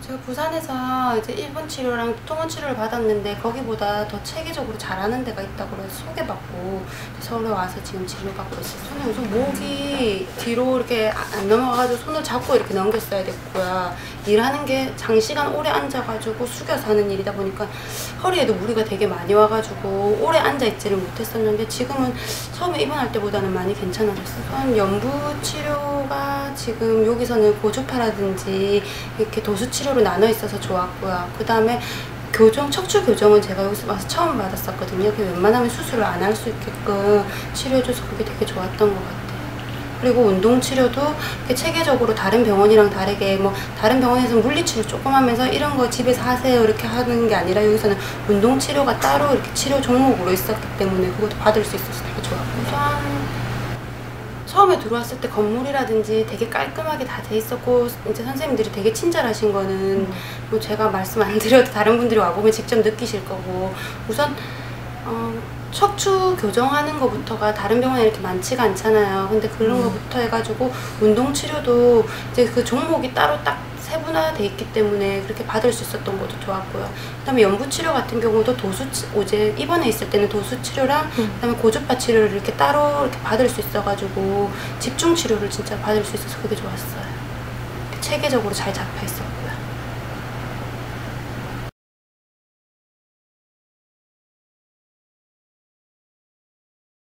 제가 부산에서 이제 일본 치료랑 통원 치료를 받았는데 거기보다 더 체계적으로 잘하는 데가 있다고 해서 소개받고 서울에 와서 지금 치료받고 있어요. 손에 우선 목이 뒤로 이렇게 안 넘어가가지고 손을 잡고 이렇게 넘겼어야 됐고요. 일하는 게 장시간 오래 앉아가지고 숙여서 하는 일이다 보니까 허리에도 무리가 되게 많이 와가지고 오래 앉아있지를 못했었는데 지금은 처음에 입원할 때보다는 많이 괜찮아졌어요. 연부 치료가 지금 여기서는 고주파라든지 이렇게 도수 치료로 나눠 있어서 좋았고요. 그 다음에 교정, 척추 교정은 제가 여기서 와서 처음 받았었거든요. 그 웬만하면 수술을 안 할 수 있게끔 치료해줘서 그게 되게 좋았던 것 같아요. 그리고 운동 치료도 체계적으로 다른 병원이랑 다르게 뭐 다른 병원에서 물리치료 조금 하면서 이런 거 집에서 하세요 이렇게 하는 게 아니라 여기서는 운동 치료가 따로 이렇게 치료 종목으로 있었기 때문에 그것도 받을 수 있어서 되게 좋았고 우선 처음에 들어왔을 때 건물이라든지 되게 깔끔하게 다 돼 있었고 이제 선생님들이 되게 친절하신 거는 뭐 제가 말씀 안 드려도 다른 분들이 와보면 직접 느끼실 거고 우선 어, 척추 교정하는 것부터가 다른 병원에 이렇게 많지가 않잖아요. 근데 그런 것부터 해가지고 운동 치료도 이제 그 종목이 따로 딱 세분화돼 있기 때문에 그렇게 받을 수 있었던 것도 좋았고요. 그다음에 연부 치료 같은 경우도 도수 치- 어제 입원해 있을 때는 도수 치료랑 그다음에 고주파 치료를 이렇게 따로 이렇게 받을 수 있어가지고 집중 치료를 진짜 받을 수 있어서 그게 좋았어요. 체계적으로 잘 잡혀 있었고요.